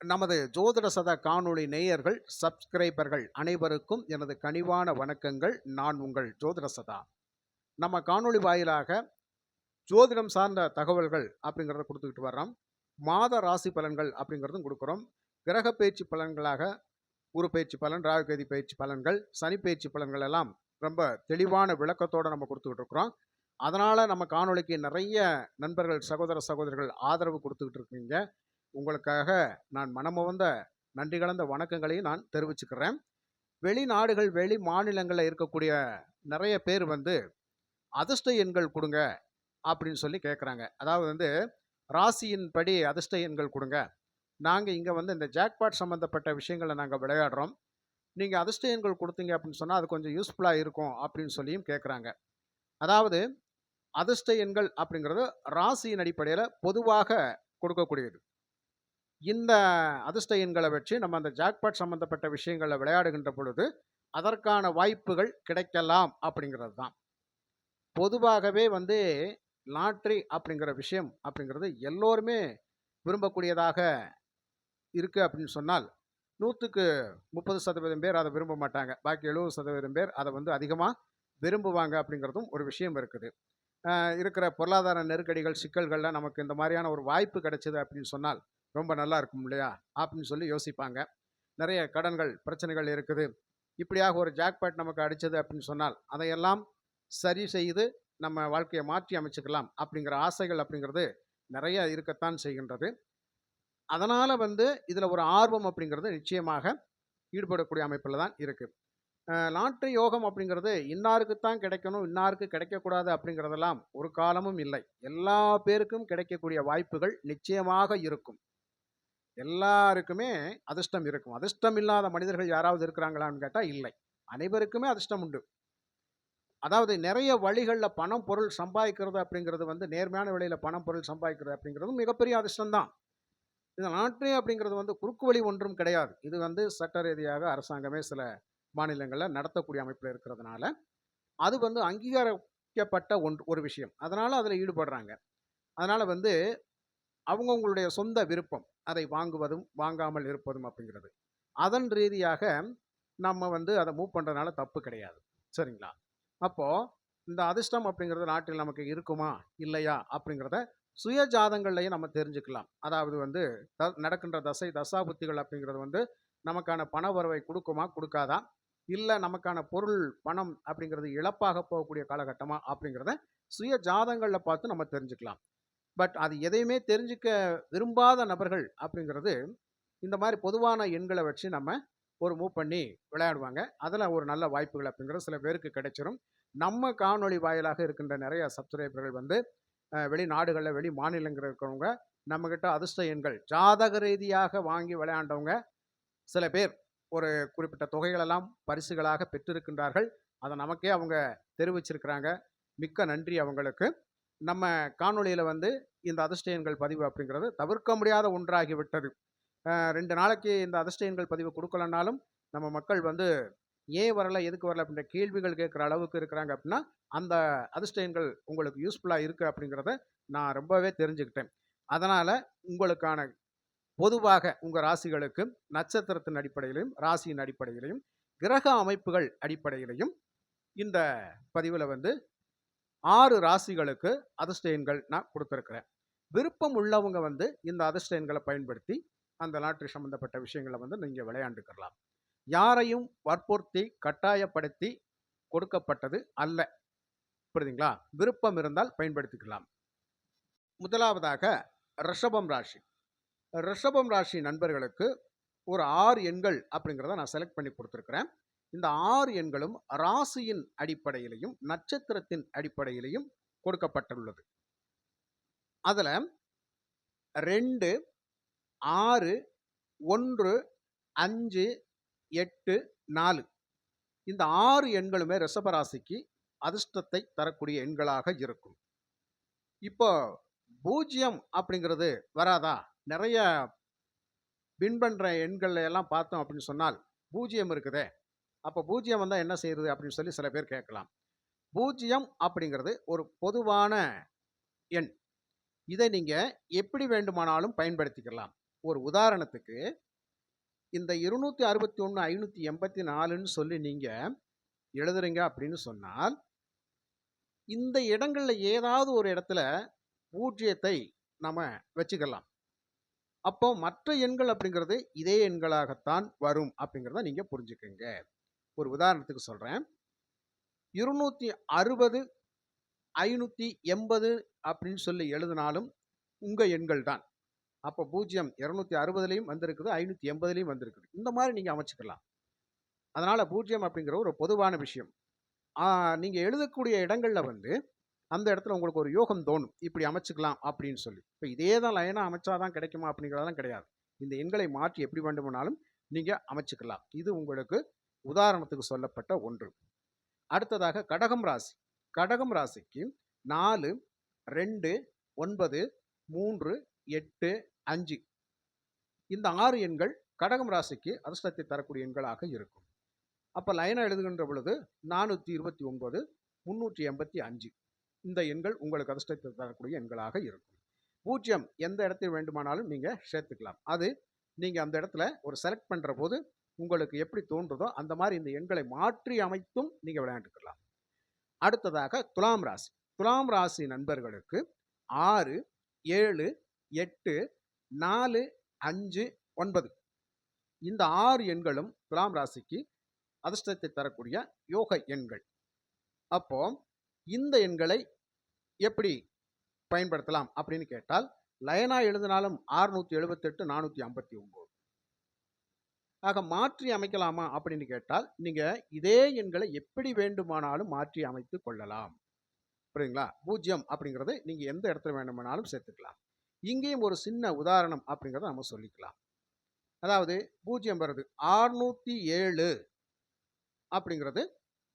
நமது ஜோதிட சதா காணொளி நேயர்கள் சப்ஸ்கிரைபர்கள் அனைவருக்கும் எனது கனிவான வணக்கங்கள். நான் உங்கள் ஜோதிட சதா. நம்ம காணொளி வாயிலாக ஜோதிடம் சார்ந்த தகவல்கள் அப்படிங்கிறத கொடுத்துக்கிட்டு வர்றோம். மாத ராசி பலன்கள் அப்படிங்கிறதும் கொடுக்குறோம். கிரக பயிற்சி பலன்களாக குரு பயிற்சி பலன் ராகுகதி பயிற்சி பலன்கள் சனி பயிற்சி பலன்கள் எல்லாம் ரொம்ப தெளிவான விளக்கத்தோடு நம்ம கொடுத்துக்கிட்டு இருக்கிறோம். அதனால் நம்ம காணொளிக்கு நிறைய நண்பர்கள் சகோதர சகோதரிகள் ஆதரவு கொடுத்துக்கிட்டு இருக்கீங்க. உங்களுக்காக நான் மனமுவந்த நன்றி கலந்த வணக்கங்களையும் நான் தெரிவிச்சுக்கிறேன். வெளிநாடுகள் வெளி மாநிலங்களில் இருக்கக்கூடிய நிறைய பேர் வந்து அதிர்ஷ்ட எண்கள் கொடுங்க அப்படின்னு சொல்லி கேட்குறாங்க அதாவது வந்து ராசியின் படி அதிர்ஷ்ட எண்கள் கொடுங்க. நாங்கள் இங்கே வந்து இந்த ஜாக்பாட் சம்மந்தப்பட்ட விஷயங்களை நாங்கள் விளையாடுறோம். நீங்கள் அதிர்ஷ்ட எண்கள் கொடுத்தீங்க அப்படின்னு சொன்னால் அது கொஞ்சம் யூஸ்ஃபுல்லாக இருக்கும் அப்படின்னு சொல்லியும் கேட்குறாங்க அதாவது அதிர்ஷ்ட எண்கள் அப்படிங்கிறது ராசியின் அடிப்படையில் பொதுவாக கொடுக்கக்கூடியது. இந்த அதிர்ஷ்ட எண்களை வச்சு நம்ம அந்த ஜாக்பாட் சம்மந்தப்பட்ட விஷயங்களில் விளையாடுகின்ற பொழுது அதற்கான வாய்ப்புகள் கிடைக்கலாம் அப்படிங்கிறது தான். பொதுவாகவே வந்து லாட்ரி அப்படிங்கிற விஷயம் அப்படிங்கிறது எல்லோருமே விரும்பக்கூடியதாக இருக்குது அப்படின்னு சொன்னால் நூற்றுக்கு முப்பது சதவீதம் பேர் அதை விரும்ப மாட்டாங்க. பாக்கி எழுபது சதவீதம் பேர் அதை வந்து அதிகமாக விரும்புவாங்க அப்படிங்கிறதும் ஒரு விஷயம் இருக்குது. இருக்கிற பொருளாதார நெருக்கடிகள் சிக்கல்களில் நமக்கு இந்த மாதிரியான ஒரு வாய்ப்பு கிடைச்சது அப்படின்னு சொன்னால் ரொம்ப நல்லா இருக்கும் இல்லையா? அப்படின்னு சொல்லி யோசிப்பாங்க. நிறைய கடன்கள் பிரச்சனைகள் இருக்குது. இப்படியாக ஒரு ஜாக்பாட் நமக்கு அடித்தது அப்படின்னு சொன்னால் அதையெல்லாம் சரி செய்து நம்ம வாழ்க்கையை மாற்றி அமைச்சுக்கலாம் அப்படிங்கிற ஆசைகள் அப்படிங்கிறது நிறைய இருக்கத்தான் செய்கின்றது. அதனால் வந்து இதில் ஒரு ஆர்வம் அப்படிங்கிறது நிச்சயமாக ஈடுபடக்கூடிய அமைப்பில் தான் இருக்குது லாட்ரி யோகம் அப்படிங்கிறது இன்னாருக்குத்தான் கிடைக்கணும் இன்னாருக்கு கிடைக்கக்கூடாது அப்படிங்கிறதெல்லாம் ஒரு காலமும் இல்லை. எல்லா பேருக்கும் கிடைக்கக்கூடிய வாய்ப்புகள் நிச்சயமாக இருக்கும். எல்லாருக்குமே அதிர்ஷ்டம் இருக்கும். அதிர்ஷ்டம் இல்லாத மனிதர்கள் யாராவது இருக்கிறாங்களான்னு கேட்டால் இல்லை. அனைவருக்குமே அதிர்ஷ்டம் உண்டு. அதாவது நிறைய வழிகளில் பணம் பொருள் சம்பாதிக்கிறது அப்படிங்கிறது வந்து நேர்மையான வழியில் பணம் பொருள் சம்பாதிக்கிறது அப்படிங்கிறது மிகப்பெரிய அதிர்ஷ்டம் தான். இந்த நாட்டு அப்படிங்கிறது வந்து குறுக்கு வழி ஒன்றும் கிடையாது. இது வந்து சட்ட ரீதியாக அரசாங்கமே சில மாநிலங்களில் நடத்தக்கூடிய அமைப்பில் இருக்கிறதுனால அது வந்து அங்கீகரிக்கப்பட்ட ஒன்று ஒரு விஷயம். அதனால் அதில் ஈடுபடுறாங்க. அதனால் வந்து அவங்கவுங்களுடைய சொந்த விருப்பம் அதை வாங்குவதும் வாங்காமல் இருப்பதும் அப்படிங்கிறது. அதன் ரீதியாக நம்ம வந்து அதை மூவ் பண்ணுறதுனால தப்பு கிடையாது. சரிங்களா? அப்போது இந்த அதிர்ஷ்டம் அப்படிங்கிறது நாட்டில் நமக்கு இருக்குமா? இல்லையா? அப்படிங்கிறத சுய ஜாதங்கள்லையும் நம்ம தெரிஞ்சுக்கலாம். அதாவது வந்து த நடக்கின்ற தசை தசாபுத்திகள் அப்படிங்கிறது வந்து நமக்கான பண வரவை கொடுக்குமா? கொடுக்காதா? இல்லை நமக்கான பொருள் பணம் அப்படிங்கிறது இழப்பாக போகக்கூடிய காலகட்டமா? அப்படிங்கிறத சுய ஜாதங்களில் பார்த்து நம்ம தெரிஞ்சுக்கலாம். பட் அது எதையுமே தெரிஞ்சுக்க விரும்பாத நபர்கள் அப்படிங்கிறது இந்த மாதிரி பொதுவான எண்களை வச்சு நம்ம ஒரு மூவ் பண்ணி விளையாடுவாங்க. அதில் ஒரு நல்ல வாய்ப்புகள் அப்படிங்கிறது சில பேருக்கு கிடைச்சிரும். நம்ம காணொளி வாயிலாக இருக்கின்ற நிறைய சப்ஸ்கிரைபர்கள் வந்து வெளிநாடுகளில் வெளி மாநிலங்களில் இருக்கிறவங்க நம்மக்கிட்ட அதிர்ஷ்ட எண்கள் ஜாதக ரீதியாக வாங்கி விளையாண்டவங்க சில பேர் ஒரு குறிப்பிட்ட தொகைகளெல்லாம் பரிசுகளாக பெற்றிருக்கின்றார்கள். அதை நமக்கே அவங்க தெரிவிச்சிருக்கிறாங்க. மிக்க நன்றி அவங்களுக்கு. நம்ம காணொளியில் வந்து இந்த அதிர்ஷ்டயங்கள் பதிவு அப்படிங்கிறது தவிர்க்க முடியாத ஒன்றாகிவிட்டது. ரெண்டு நாளைக்கு இந்த அதிர்ஷ்டயங்கள் பதிவு கொடுக்கலனாலும் நம்ம மக்கள் வந்து ஏன் வரல எதுக்கு வரல? அப்படின்ற கேள்விகள் கேட்குற அளவுக்கு இருக்கிறாங்க அப்படின்னா அந்த அதிர்ஷ்டயங்கள் உங்களுக்கு யூஸ்ஃபுல்லாக இருக்குது அப்படிங்கிறத நான் ரொம்பவே தெரிஞ்சுக்கிட்டேன். அதனால் உங்களுக்கான பொதுவாக உங்கள் ராசிகளுக்கு நட்சத்திரத்தின் அடிப்படையிலையும் ராசியின் அடிப்படையிலையும் கிரக அமைப்புகள் அடிப்படையிலையும் இந்த பதிவில் வந்து ஆறு ராசிகளுக்கு அதிர்ஷ்டயன்கள் நான் கொடுத்துருக்குறேன். விருப்பம் உள்ளவங்க வந்து இந்த அதிர்ஷ்டயன்களை பயன்படுத்தி அந்த லாட்ரி சம்மந்தப்பட்ட விஷயங்களை வந்து நீங்கள் விளையாண்டுக்கலாம் யாரையும் வற்புறுத்தி கட்டாயப்படுத்தி கொடுக்கப்பட்டது அல்ல. புரியுதுங்களா? விருப்பம் இருந்தால் பயன்படுத்திக்கலாம். முதலாவதாக ரிஷபம் ராசி. ரிஷபம் ராசி நண்பர்களுக்கு ஒரு ஆறு எண்கள் அப்படிங்கிறத நான் செலக்ட் பண்ணி கொடுத்துருக்குறேன். இந்த ஆறு எண்களும் ராசியின் அடிப்படையிலையும் நட்சத்திரத்தின் அடிப்படையிலையும் கொடுக்கப்பட்டுள்ளது. அதில் ரெண்டு ஆறு ஒன்று அஞ்சு எட்டு நாலு. இந்த ஆறு எண்களுமே ரிஷபராசிக்கு அதிர்ஷ்டத்தை தரக்கூடிய எண்களாக இருக்கும். இப்போ பூஜ்ஜியம் அப்படிங்கிறது வராதா? நிறைய வின் பண்ணுற எண்கள் எல்லாம் பார்த்தோம் அப்படின்னு சொன்னால் பூஜ்ஜியம் இருக்குதே. அப்போ பூஜ்ஜியம் வந்தால் என்ன செய்யுது அப்படின்னு சொல்லி சில பேர் கேட்கலாம். பூஜ்ஜியம் அப்படிங்கிறது ஒரு பொதுவான எண். இதை நீங்கள் எப்படி வேண்டுமானாலும் பயன்படுத்திக்கலாம். ஒரு உதாரணத்துக்கு இந்த இருநூற்றி அறுபத்தி ஒன்று ஐநூற்றி எண்பத்தி நாலுன்னு சொல்லி நீங்கள் எழுதுறீங்க அப்படின்னு சொன்னால் இந்த இடங்களில் ஏதாவது ஒரு இடத்துல பூஜ்ஜியத்தை நம்ம வச்சுக்கலாம். அப்போ மற்ற எண்கள் அப்படிங்கிறது இதே எண்களாகத்தான் வரும் அப்படிங்கிறத நீங்கள் புரிஞ்சுக்கங்க. ஒரு உதாரணத்துக்கு சொல்கிறேன் இருநூற்றி அறுபது ஐநூற்றி எண்பது அப்படின்னு சொல்லி எழுதினாலும் உங்கள் எண்கள் தான். அப்போ பூஜ்ஜியம் இரநூத்தி அறுபதுலேயும் வந்திருக்குது ஐநூற்றி எண்பதுலேயும் வந்திருக்குது. இந்த மாதிரி நீங்கள் அமைச்சுக்கலாம். அதனால் பூஜ்ஜியம் அப்படிங்கிற ஒரு பொதுவான விஷயம். நீங்கள் எழுதக்கூடிய இடங்களில் வந்து அந்த இடத்துல உங்களுக்கு ஒரு யோகம் தோணும். இப்படி அமைச்சுக்கலாம் அப்படின்னு சொல்லி. இப்போ இதே தான் லைனாக அமைச்சாதான் கிடைக்குமா அப்படிங்கிறதெல்லாம் கிடையாது. இந்த எண்களை மாற்றி எப்படி வேண்டுமானாலும் நீங்கள் அமைச்சுக்கலாம். இது உங்களுக்கு உதாரணத்துக்கு சொல்லப்பட்ட ஒன்று. அடுத்ததாக கடகம் ராசி. கடகம் ராசிக்கு நாலு ரெண்டு ஒன்பது மூன்று எட்டு அஞ்சு. இந்த ஆறு எண்கள் கடகம் ராசிக்கு அதிர்ஷ்டத்தை தரக்கூடிய எண்களாக இருக்கும். அப்போ லைனாக எழுதுகின்ற பொழுது நானூற்றி இருபத்தி ஒன்பது முந்நூற்றி எண்பத்தி அஞ்சு. இந்த எண்கள் உங்களுக்கு அதிர்ஷ்டத்தை தரக்கூடிய எண்களாக இருக்கும். பூஜ்ஜியம் எந்த இடத்தில் வேண்டுமானாலும் நீங்கள் சேர்த்துக்கலாம். அது நீங்கள் அந்த இடத்துல ஒரு செலக்ட் பண்ணுற போது உங்களுக்கு எப்படி தோன்றுதோ அந்த மாதிரி இந்த எண்களை மாற்றி அமைத்தும் நீங்கள் விளையாண்டுக்கலாம். அடுத்ததாக துலாம் ராசி. துலாம் ராசி நண்பர்களுக்கு ஆறு ஏழு எட்டு நாலு அஞ்சு ஒன்பது. இந்த ஆறு எண்களும் துலாம் ராசிக்கு அதிர்ஷ்டத்தை தரக்கூடிய யோக எண்கள். அப்போ இந்த எண்களை எப்படி பயன்படுத்தலாம் அப்படின்னு கேட்டால் லயனா எழுதினாலும் ஆறுநூற்றி எழுபத்தெட்டு நானூற்றி ஐம்பத்தி ஒம்பது. ஆக மாற்றி அமைக்கலாமா அப்படின்னு கேட்டால் நீங்கள் இதே எண்களை எப்படி வேண்டுமானாலும் மாற்றி அமைத்து கொள்ளலாம். புரியுங்களா பூஜ்ஜியம் அப்படிங்கிறது நீங்கள் எந்த இடத்துல வேண்டுமானாலும் சேர்த்துக்கலாம். இங்கேயும் ஒரு சின்ன உதாரணம் அப்படிங்கிறத நம்ம சொல்லிக்கலாம். அதாவது பூஜ்ஜியம் வருது ஆறுநூற்றி ஏழு அப்படிங்கிறது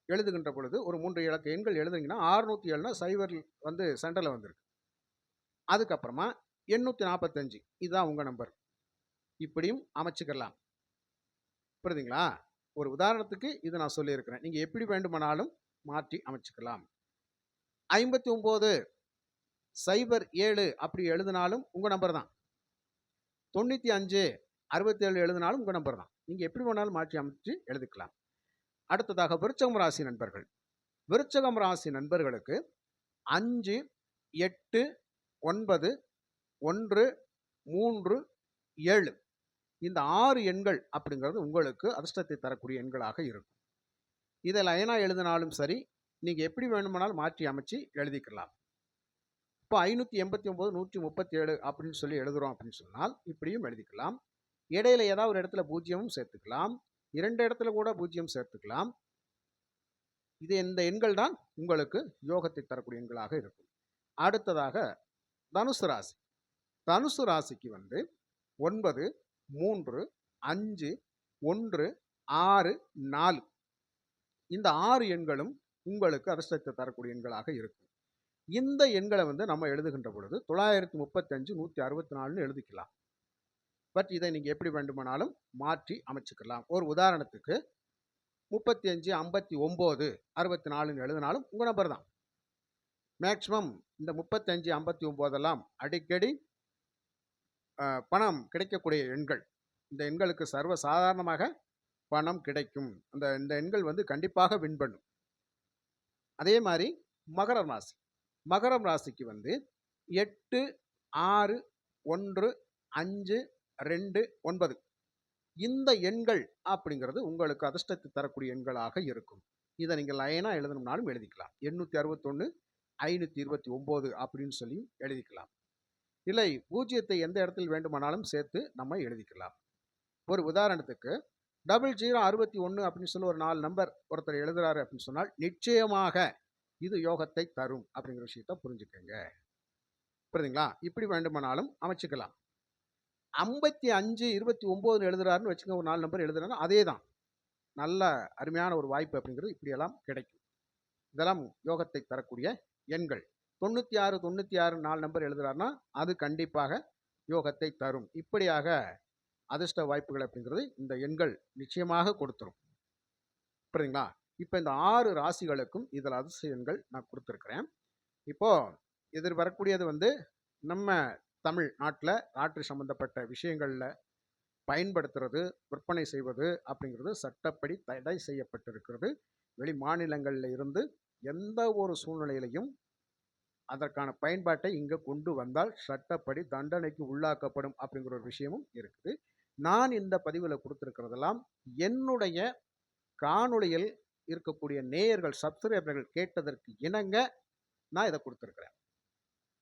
எழுதுகின்ற பொழுது ஒரு மூன்று இலக்க எண்கள் எழுதுனீங்கன்னா ஆறுநூற்றி ஏழுனா சைவர் வந்து சென்டரில் வந்திருக்கு. அதுக்கப்புறமா எண்ணூற்றி நாற்பத்தஞ்சு இதுதான் உங்கள் நம்பர் இப்படியும் அமைச்சுக்கலாம் புரியுதுங்களா? ஒரு உதாரணத்துக்கு இது நான் சொல்லியிருக்கிறேன். நீங்கள் எப்படி வேண்டுமானாலும் மாற்றி அமைச்சுக்கலாம். ஐம்பத்தி ஒம்பது சைபர் ஏழு அப்படி எழுதினாலும் உங்கள் நம்பர் தான். தொண்ணூற்றி அஞ்சு அறுபத்தேழு எழுதினாலும் உங்கள் நம்பர் தான். நீங்கள் எப்படி வேணாலும் மாற்றி அமைச்சு எழுதிக்கலாம். அடுத்ததாக விருச்சகம் ராசி நண்பர்கள். விருச்சகம் ராசி நண்பர்களுக்கு அஞ்சு எட்டு ஒன்பது ஒன்று மூன்று ஏழு. இந்த ஆறு எண்கள் அப்படிங்கிறது உங்களுக்கு அதிர்ஷ்டத்தை தரக்கூடிய எண்களாக இருக்கும். இதை லைனாக எழுதினாலும் சரி நீங்கள் எப்படி வேணுமானாலும் மாற்றி அமைச்சு எழுதிக்கலாம். இப்போ ஐநூற்றி எண்பத்தி ஒம்பது நூற்றி முப்பத்தி ஏழு அப்படின்னு சொல்லி எழுதுகிறோம் அப்படின்னு சொன்னால் இப்படியும் எழுதிக்கலாம். இடையில ஏதாவது ஒரு இடத்துல பூஜ்ஜியமும் சேர்த்துக்கலாம். இரண்டு இடத்துல கூட பூஜ்ஜியம் சேர்த்துக்கலாம். இது இந்த எண்கள் தான் உங்களுக்கு யோகத்தை தரக்கூடிய எண்களாக இருக்கும். அடுத்ததாக தனுசு ராசி. தனுசு ராசிக்கு வந்து ஒன்பது மூன்று அஞ்சு ஒன்று ஆறு நாலு. இந்த ஆறு எண்களும் உங்களுக்கு அதிர்ஷ்டத்தை தரக்கூடிய எண்களாக இருக்கும். இந்த எண்களை வந்து நம்ம எழுதுகின்ற பொழுது தொள்ளாயிரத்தி முப்பத்தஞ்சு நூற்றி அறுபத்தி நாலுன்னு எழுதிக்கலாம். பட் இதை நீங்கள் எப்படி வேண்டுமானாலும் மாற்றி அமைச்சுக்கலாம். ஒரு உதாரணத்துக்கு முப்பத்தி அஞ்சு ஐம்பத்தி ஒம்பது அறுபத்தி நாலுன்னு எழுதினாலும் உங்கள் நம்பர் தான். மேக்ஸிமம் இந்த முப்பத்தஞ்சு ஐம்பத்தி ஒம்போதெல்லாம் அடிக்கடி பணம் கிடைக்கக்கூடிய எண்கள். இந்த எண்களுக்கு சர்வ சாதாரணமாக பணம் கிடைக்கும். அந்த இந்த எண்கள் வந்து கண்டிப்பாக வின் பண்ணும் அதே மாதிரி மகரம் ராசி. மகரம் ராசிக்கு வந்து எட்டு ஆறு ஒன்று அஞ்சு ரெண்டு ஒன்பது. இந்த எண்கள் அப்படிங்கிறது உங்களுக்கு அதிர்ஷ்டத்தை தரக்கூடிய எண்களாக இருக்கும். இதை நீங்கள் லைனாக எழுதணும்னாலும் எழுதிக்கலாம். எண்ணூற்றி அறுபத்தொன்று ஐநூற்றி இருபத்தி ஒம்பது அப்படின்னு சொல்லி எழுதிக்கலாம். இல்லை பூஜ்ஜியத்தை எந்த இடத்தில் வேண்டுமானாலும் சேர்த்து நம்ம எழுதிக்கலாம். ஒரு உதாரணத்துக்கு டபுள் ஜீரோ அறுபத்தி ஒன்று அப்படின்னு சொல்லி ஒரு நாலு நம்பர் ஒருத்தர் எழுதுறாரு அப்படின்னு சொன்னால் நிச்சயமாக இது யோகத்தை தரும் அப்படிங்கிற விஷயத்த புரிஞ்சுக்கங்க. புரியுதுங்களா? இப்படி வேண்டுமானாலும் அமைச்சுக்கலாம். ஐம்பத்தி அஞ்சு இருபத்தி ஒம்போதுன்னு எழுதுறாருன்னு வச்சுக்கோங்க ஒரு நாலு நம்பர் எழுதுறாருன்னா அதே தான் நல்ல அருமையான ஒரு வாய்ப்பு அப்படிங்கிறது இப்படியெல்லாம் கிடைக்கும். இதெல்லாம் யோகத்தை தரக்கூடிய எண்கள். தொண்ணூற்றி ஆறு தொண்ணூற்றி ஆறு நாலு நம்பர் எழுதுகிறாருன்னா அது கண்டிப்பாக யோகத்தை தரும். இப்படியாக அதிர்ஷ்ட வாய்ப்புகள் அப்படிங்கிறது இந்த எண்கள் நிச்சயமாக கொடுத்துரும். புரியுதுங்களா? இப்போ இந்த ஆறு ராசிகளுக்கும் இதில் அதிர்ஷ்ட எண்கள் நான் கொடுத்துருக்குறேன். இப்போது எதிர்வரக்கூடியது வந்து நம்ம தமிழ் நாட்டில் லாட்ரி சம்மந்தப்பட்ட விஷயங்களில் பயன்படுத்துறது விற்பனை செய்வது அப்படிங்கிறது சட்டப்படி தடை செய்யப்பட்டிருக்கிறது. வெளி மாநிலங்களில் இருந்து எந்த ஒரு சூழ்நிலையிலையும் அதற்கான பயன்பாட்டை இங்கே கொண்டு வந்தால் சட்டப்படி தண்டனைக்கு உள்ளாக்கப்படும் அப்படிங்கிற ஒரு விஷயமும் இருக்குது. நான் இந்த பதிவில் கொடுத்துருக்கிறதெல்லாம் என்னுடைய காணொளியில் இருக்கக்கூடிய நேயர்கள் சப்ஸ்கிரைபர்கள் கேட்டதற்கு இணங்க நான் இதை கொடுத்துருக்குறேன்.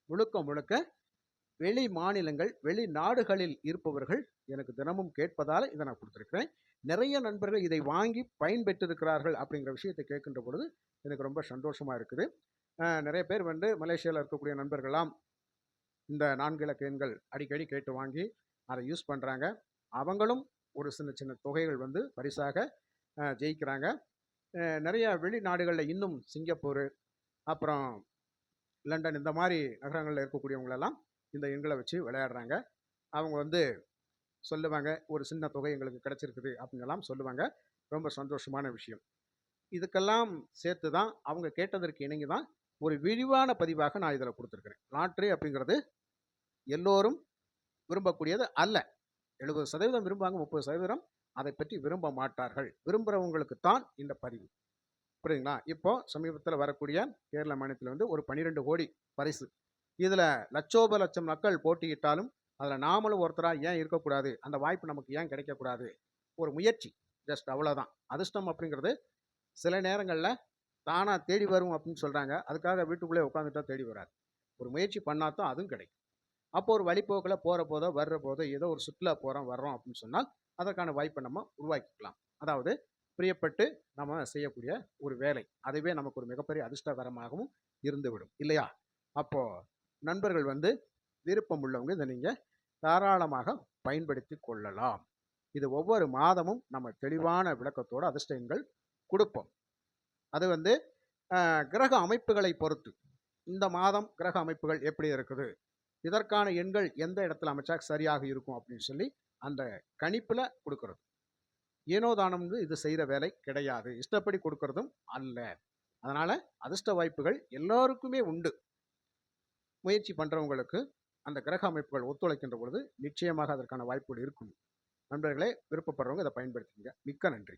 முழுக்க முழுக்க வெளி மாநிலங்கள் வெளி நாடுகளில் இருப்பவர்கள் எனக்கு தினமும் கேட்பதால் இதை நான் கொடுத்துருக்குறேன். நிறைய நண்பர்கள் இதை வாங்கி பயன்பெற்றிருக்கிறார்கள் அப்படிங்கிற விஷயத்தை கேட்கின்ற பொழுது எனக்கு ரொம்ப சந்தோஷமாக இருக்குது. நிறைய பேர் வந்து மலேசியாவில் இருக்கக்கூடிய நண்பர்களாம் இந்த நான்கு இலக்க எண்கள் அடிக்கடி கேட்டு வாங்கி அதை யூஸ் பண்ணுறாங்க அவங்களும் ஒரு சின்ன சின்ன தொகைகள் வந்து பரிசாக ஜெயிக்கிறாங்க. நிறைய வெளிநாடுகளில் இன்னும் சிங்கப்பூர் அப்புறம் லண்டன் இந்த மாதிரி நகரங்களில் இருக்கக்கூடியவங்களெல்லாம் இந்த எண்களை வச்சு விளையாடுறாங்க. அவங்க வந்து சொல்லுவாங்க ஒரு சின்ன தொகை எங்களுக்கு கிடச்சிருக்குது அப்படின்னெல்லாம் சொல்லுவாங்க. ரொம்ப சந்தோஷமான விஷயம். இதுக்கெல்லாம் சேர்த்து தான் அவங்க கேட்டதற்கு இணங்கி தான் ஒரு விரிவான பதிவாக நான் இதில் கொடுத்துருக்குறேன். லாட்ரி அப்படிங்கிறது எல்லோரும் விரும்பக்கூடியது அல்ல. எழுபது சதவீதம் விரும்புவாங்க முப்பது சதவீதம் அதை பற்றி விரும்ப மாட்டார்கள். விரும்புகிறவங்களுக்கு தான் இந்த பதிவு. புரியுதுங்களா? இப்போ சமீபத்தில் வரக்கூடிய கேரள மாநிலத்தில் வந்து ஒரு பன்னிரெண்டு கோடி பரிசு. இதில் லட்சோப லட்சம் மக்கள் போட்டியிட்டாலும் அதில் நாமளும் ஒருத்தராக ஏன் இருக்கக்கூடாது? அந்த வாய்ப்பு நமக்கு ஏன் கிடைக்கக்கூடாது? ஒரு முயற்சி. ஜஸ்ட் அவ்வளோதான் அதிர்ஷ்டம் அப்படிங்கிறது சில நேரங்களில் தானாக தேடி வரும் அப்படின்னு சொல்கிறாங்க அதுக்காக வீட்டுக்குள்ளே உட்காந்துட்டா தேடி வராது. ஒரு முயற்சி பண்ணால் தான் அதுவும் கிடைக்கும். அப்போ ஒரு வழிபோக்கில் போகிற போதோ வர்ற போதோ ஏதோ ஒரு சுற்றுலா போகிறோம் வர்றோம் அப்படின்னு சொன்னால் அதற்கான வாய்ப்பை நம்ம உருவாக்கிக்கலாம். அதாவது பிரியப்பட்டு நம்ம செய்யக்கூடிய ஒரு வேலை. அதுவே நமக்கு ஒரு மிகப்பெரிய அதிர்ஷ்டகரமாகவும் இருந்துவிடும். இல்லையா? அப்போது நண்பர்கள் வந்து விருப்பம் உள்ளவங்க இதை நீங்கள் தாராளமாக பயன்படுத்தி கொள்ளலாம். இது ஒவ்வொரு மாதமும் நம்ம தெளிவான விளக்கத்தோடு அதிர்ஷ்டங்கள் கொடுப்போம். அது வந்து கிரக அமைப்புகளை பொறுத்து. இந்த மாதம் கிரக அமைப்புகள் எப்படி இருக்குது? இதற்கான எண்கள் எந்த இடத்துல அமைச்சா சரியாக இருக்கும் அப்படின்னு சொல்லி அந்த கணிப்பில் கொடுக்கறது. ஏனோ தானம் வந்து இது செய்கிற வேலை கிடையாது. இஷ்டப்படி கொடுக்கறதும் அல்ல. அதனால் அதிர்ஷ்ட வாய்ப்புகள் எல்லோருக்குமே உண்டு. முயற்சி பண்ணுறவங்களுக்கு அந்த கிரக அமைப்புகள் ஒத்துழைக்கின்ற பொழுது நிச்சயமாக அதற்கான வாய்ப்புகள் இருக்கும். நண்பர்களே விருப்பப்படுறவங்க இதை பயன்படுத்திக்கங்க. மிக்க நன்றி.